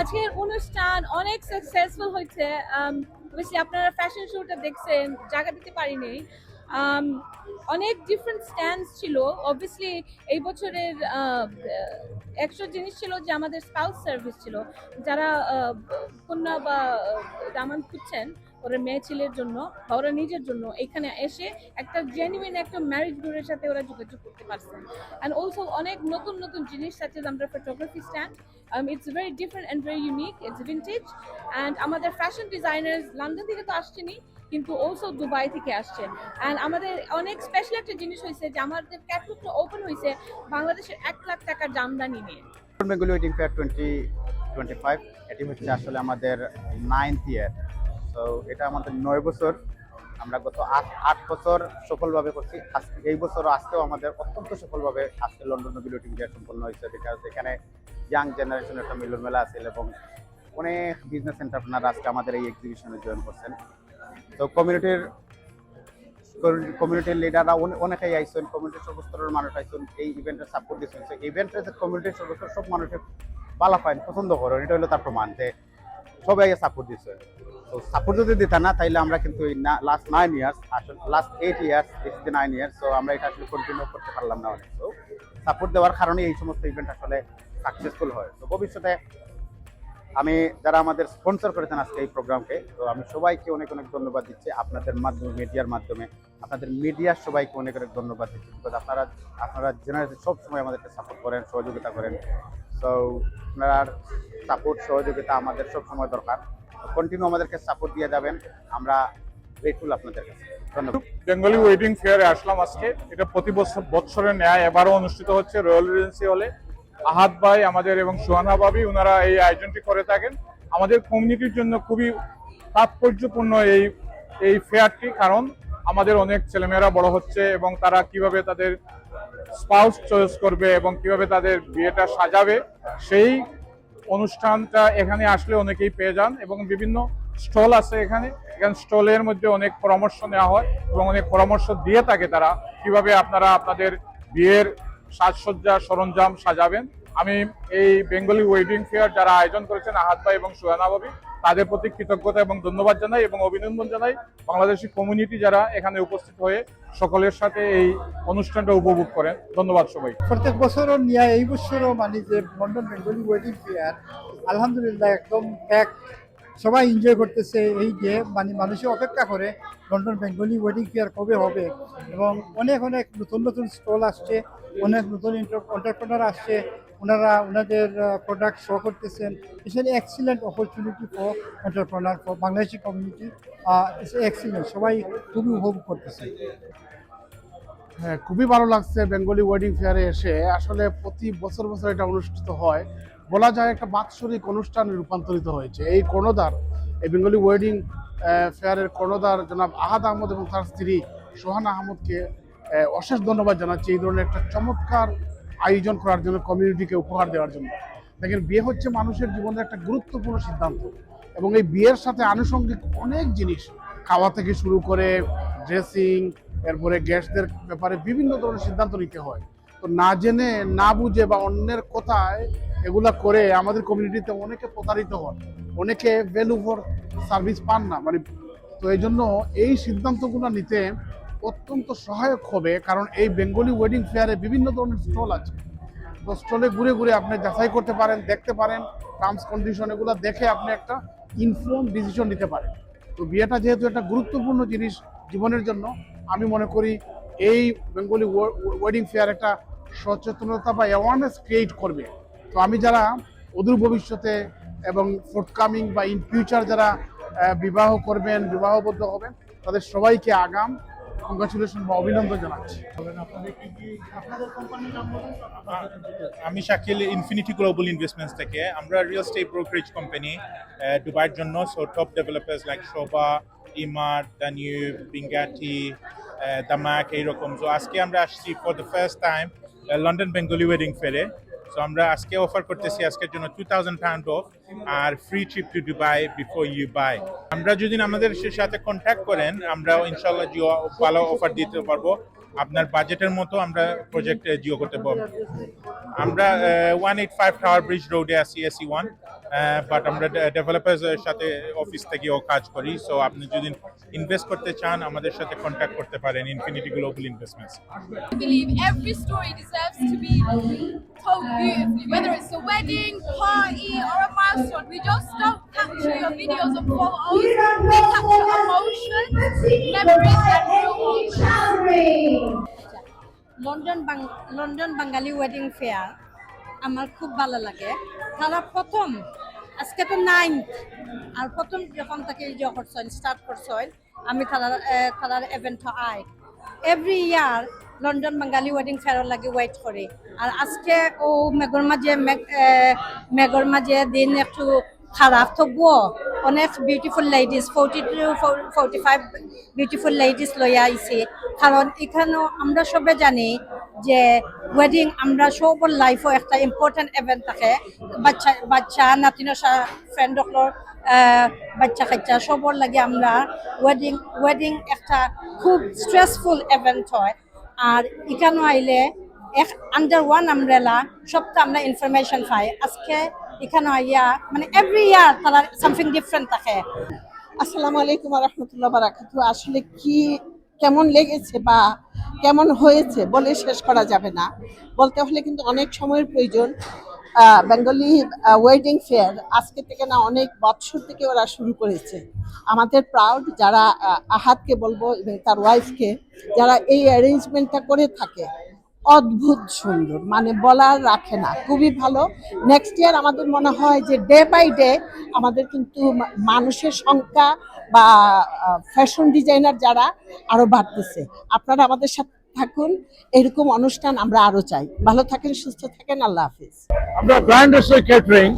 আজকের অনুষ্ঠান অনেক সাকসেসফুল হয়েছে। অবশ্যই আপনারা ফ্যাশন শোটা দেখছেন জায়গা দিতে পারিনি। Um, অনেক ডিফারেন্ট স্ট্যান্ডস ছিল। অবভিয়াসলি এই বছরের একশো জিনিস ছিল যে আমাদের স্কাউট সার্ভিস ছিল। যারা কন্যা বা দামান খুঁজছেন ওরা মেয়ে ছেলের জন্য বা ওরা নিজের জন্য এখানে এসে একটা জেনুইন একটা ম্যারেজ গ্রুপের সাথে ওরা যোগাযোগ করতে পারছেন অ্যান্ড অলসো অনেক নতুন নতুন জিনিস সাথে আমরা photography stand it's very different and very unique it's vintage and আমাদের ফ্যাশন ডিজাইনার্স লন্ডন থেকে তো আসছেনই, কিন্তু অলসো দুবাই থেকে আসছেন। অ্যান্ড আমাদের অনেক স্পেশাল একটা জিনিস হয়েছে যে আমাদের ক্যাটলুকটা ওপেন হয়েছে বাংলাদেশের এক লাখ টাকার জামদানি নিয়ে। Bengali wedding fair twenty twenty five এটি হচ্ছে আসলে আমাদের নাইনথ ইয়ার তো এটা আমাদের নয় বছর। আমরা গত আট বছর সফলভাবে করছি। আজকে এই বছরও আজকেও আমাদের অত্যন্ত সফলভাবে আজকে লন্ডন বেঙ্গলি ওয়েটিং সম্পন্ন হয়েছে বিকজ এখানে ইয়াং জেনারেশনের একটা মিলন মেলা আছে এবং অনেক বিজনেস এন্টারপ্রেনার আজকে আমাদের এই এক্সিবিশনে জয়েন করছেন। তো কমিউনিটির কমিউনিটির লিডাররা অনেকেই আইসেন কমিউনিটির সর্বস্তরের মানুষ আইসেন এই ইভেন্টের সাপোর্ট দিয়েছেন সেই ইভেন্টের যে কমিউনিটির সর্বস্তর সব মানুষের পালা পায়, পছন্দ করেন, এটা হলো তার প্রমাণ যে সবাই সাপোর্ট দিচ্ছে। তো সাপোর্ট যদি দিতে না, তাইলে আমরা কিন্তু এই লাস্ট নাইন ইয়ার্স আসলে last eight years the nine years তো আমরা এটা আসলে কন্টিনিউ করতে পারলাম না অনেক। তো সাপোর্ট দেওয়ার কারণে এই সমস্ত ইভেন্ট আসলে সাকসেসফুল হয়। তো ভবিষ্যতে আমি যারা আমাদের স্পন্সর করেছেন আজকে এই প্রোগ্রামকে তো আমি সবাইকে অনেক অনেক ধন্যবাদ দিচ্ছি আপনাদের মাধ্যমে মিডিয়ার মাধ্যমে। আপনাদের মিডিয়ার সবাইকে অনেক অনেক ধন্যবাদ দিচ্ছি বিকজ আপনারা আপনারা জেনারেশন সব সময় আমাদেরকে সাপোর্ট করেন, সহযোগিতা করেন। তো আপনার সাপোর্ট সহযোগিতা আমাদের সব সময় দরকার। কন্টিনিউ আমাদেরকে সাপোর্ট দিয়ে যাবেন। আমরা গ্রেটফুল আপনাদের কাছে। ধন্যবাদ। বেঙ্গলি ওয়েডিং ফেয়ারে আসলাম আজকে। এটা প্রতি বছর বছরের ন্যায় এবারও অনুষ্ঠিত হচ্ছে রয়্যাল রেজেন্সি হলে আহাত ভাই আমাদের এবং সুহানা ভাবি ওনারা এই আয়োজনটি করে থাকেন। আমাদের কমিউনিটির জন্য খুবই তাৎপর্যপূর্ণ এই এই ফেয়ারটি কারণ আমাদের অনেক ছেলেমেয়েরা বড় হচ্ছে এবং তারা কীভাবে তাদের স্পাউস চয়েস করবে এবং কীভাবে তাদের বিয়েটা সাজাবে, সেই অনুষ্ঠানটা এখানে আসলে অনেকেই পেয়ে যান এবং বিভিন্ন স্টল আছে এখানে। এখানে স্টলের মধ্যে অনেক পরামর্শ নেওয়া হয় এবং অনেক পরামর্শ দিয়ে থাকে তারা কীভাবে আপনারা আপনাদের বিয়ের সাজসজ্জা, সরঞ্জাম সাজাবেন। আমি এই বেঙ্গলি ওয়েডিং ফেয়ার যারা আয়োজন করেছেন আহাত ভাই এবং সুহানা ভাবি তাদের প্রতি কৃতজ্ঞতা এবং ধন্যবাদ জানাই এবং অভিনন্দন জানাই বাংলাদেশি কমিউনিটি যারা এখানে উপস্থিত হয়ে সকলের সাথে এই অনুষ্ঠানটা উপভোগ করেন। ধন্যবাদ সবাই প্রত্যেক বছরও নিয়ে এই বছরও মানে যে লন্ডন বেঙ্গলি ওয়েডিং ফেয়ার আলহামদুলিল্লাহ একদম এক সবাই এনজয় করতেছে এই যে মানে মানুষে অপেক্ষা করে লন্ডন বেঙ্গলি ওয়েডিং ফেয়ার কবে হবে এবং অনেক অনেক নতুন নতুন স্টল আসছে, অনেক নতুন এন্টারপ্রেনার আসছে। ওনারা ওনাদের প্রোডাক্ট শো করতেছেন। It's an excellent opportunity for entrepreneur for Bangladeshi community it's excellent সবাই খুবই উপভোগ করতেছে হ্যাঁ খুবই ভালো লাগছে বেঙ্গলি ওয়েডিং ফেয়ারে এসে। আসলে প্রতি বছর বছর এটা অনুষ্ঠিত হয়। বলা যায় একটা বাৎসরিক অনুষ্ঠানে রূপান্তরিত হয়েছে। এই কর্ণধার, এই বেঙ্গলি ওয়েডিং ফেয়ারের কর্ণধার জনাব আহাদ আহমদ এবং তার স্ত্রী সোহানা আহমদকে অশেষ ধন্যবাদ জানাচ্ছি। এই ধরনের একটা চমৎকার আয়োজন করার জন্য কমিউনিটিকে উপহার দেওয়ার জন্য। দেখেন, বিয়ে হচ্ছে মানুষের জীবনের একটা গুরুত্বপূর্ণ সিদ্ধান্ত। এবং এই বিয়ের সাথে আনুষঙ্গিক অনেক জিনিস, খাওয়া থেকে শুরু করে ড্রেসিং এরপরে গ্যাসদের ব্যাপারে বিভিন্ন ধরনের সিদ্ধান্ত নিতে হয়। তো না জেনে, না বুঝে বা অন্যের কথায় এগুলা করে আমাদের কমিউনিটিতে অনেকে প্রতারিত হন, অনেকে ভ্যালু ফর সার্ভিস পান না। মানে তো এই জন্য এই সিদ্ধান্তগুলো নিতে অত্যন্ত সহায়ক হবে, কারণ এই বেঙ্গলি ওয়েডিং ফেয়ারে বিভিন্ন ধরনের স্টল আছে। তো স্টলে ঘুরে ঘুরে আপনি যাচাই করতে পারেন, দেখতে পারেন টার্মস কন্ডিশন এগুলো দেখে আপনি একটা ইনফর্ম ডিসিশন নিতে পারেন। তো বিয়েটা যেহেতু একটা গুরুত্বপূর্ণ জিনিস জীবনের জন্য, আমি মনে করি এই বেঙ্গলি ওয়েডিং ফেয়ার একটা সচেতনতা বা অ্যাওয়ারনেস ক্রিয়েট করবে। তো আমি যারা অদূর ভবিষ্যতে এবং ফোর্থকামিং বা ইন ফিউচার যারা বিবাহ করবেন, বিবাহবদ্ধ হবেন, তাদের সবাইকে আগাম কংগ্রাচুলেশন বা অভিনন্দন জানাচ্ছি। আমি শাকিল ইনফিনিটি গ্লোবাল ইনভেস্টমেন্টস থেকে। আমরা রিয়েল স্টেট ব্রোকারেজ কোম্পানি দুবাইয়ের জন্য। So top developers like Sobha Emaar Danube Binghatti Damac এইরকম। সো আজকে আমরা আসছি for the first time London Bengali wedding ফেয়ারে so আমরা আজকে অফার করতেছি, আজকের জন্য two thousand pound off R free trip to Dubai before you buy আমরা যদি আমাদের সাথে কন্ট্যাক্ট করেন আমরা ইনশাল্লাহ জিও ভালো অফার দিতে পারব। আপনার বাজেটের মতো আমরা প্রজেক্ট জিও করতে পারব। আমরা one eight five tower bridge রোডে আছি এসি ওয়ান বাট আমরা ডেভেলপার্সের সাথে অফিস থেকেও কাজ করি। সো আপনি যদি ইনভেস্ট করতে চান আমাদের সাথে কন্ট্যাক্ট করতে পারেন infinity global investments whether it's a wedding, party, or a milestone. We just don't capture your videos and photos, we capture emotions, memories, and real London বাং- লন্ডন বাঙালি ওয়েডিং ফেয়ার আমার খুব ভালো লাগে। তারা প্রথম আজকে তো নাইন্থ আর প্রথম যখন তাকে ইয়ে করছেন স্টার্ট করছেন আমি তারা তারার event I every year London Bangali wedding fair লাগে ওয়েট করি আর আজকে ও মেঘর মাঝে মেঘর মাঝে দিন একটু খারাপ তবুও অনেক beautiful ladies forty two forty five beautiful ladies লইয়া আইছি কারণ এখানেও আমরা সবে জানি যে ওয়েডিং আমরা সবর লাইফও একটা ইম্পর্টেন্ট ইভেন্ট থাকে। বাচ্চা বাচ্চা নাতিনসা ফ্রেন্ডসকলৰ বাচ্চা কাচ্চা সবর লাগে আমরা ওয়েডিং ওয়েডিং একটা খুব স্ট্রেসফুল ইভেন্ট হয়। আর এখানে আইলে এক আন্ডার ওয়ান আমব্রেলা সবটা আমরা ইনফরমেশন পাই। আজকে এখানে আইয়া মানে এভরি ইয়ার তারা সামথিং ডিফারেন্ট থাকে। আসসালামু আলাইকুম রহমতুল্লাহ বারাকাত আসলে কি, কেমন লেগেছে বা কেমন হয়েছে বলে শেষ করা যাবে না। বলতে হলে কিন্তু অনেক সময়ের প্রয়োজন। বেঙ্গলি ওয়েডিং ফেয়ার আজকে থেকে না অনেক বছর থেকে ওরা শুরু করেছে। আমাদের প্রাউড যারা আহাতকে বলব এবং তার ওয়াইফকে যারা এই অ্যারেঞ্জমেন্টটা করে থাকে। অদ্ভুত সুন্দর মানে বলার রাখে না, খুবই ভালো। নেক্সট ইয়ার আমাদের মনে হয় যে ডে বাই ডে আমাদের কিন্তু মানুষের সংখ্যা বা ফ্যাশন ডিজাইনার যারা আরও বাড়তেছে। আপনারা আমাদের সাথে থাকুন এরকম অনুষ্ঠান আমরা আরও চাই। ভালো থাকেন সুস্থ থাকেন আল্লাহ হাফিজ। আমরা ব্র্যান্ড রেসোর ক্যাটারিং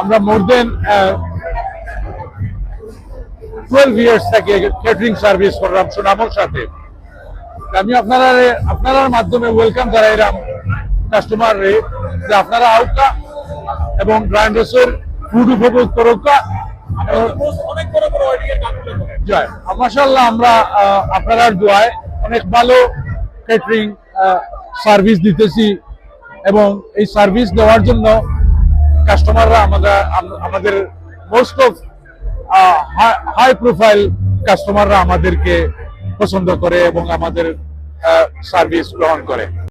আমরা মোর দেন টুয়েলভ ইয়ার্স থেকে ক্যাটারিং সার্ভিস করলাম সুনামর সাথে। আমি আপনারা আপনার মাধ্যমে ওয়েলকাম জানাইলাম কাস্টমার রে যে আপনারা আউকা এবং ব্র্যান্ড রেসোর ফুড উপভোগ করুকা জয়। মাসাল্লাহ আমরা আহ, আপনার দোয়ায় অনেক ভালো ক্যাটারিং সার্ভিস দিতেছি এবং এই সার্ভিস দেওয়ার জন্য কাস্টমাররা আমরা আমাদের মোস্ট অফ হাই প্রোফাইল কাস্টমাররা আমাদেরকে পছন্দ করে এবং আমাদের সার্ভিস গ্রহণ করে।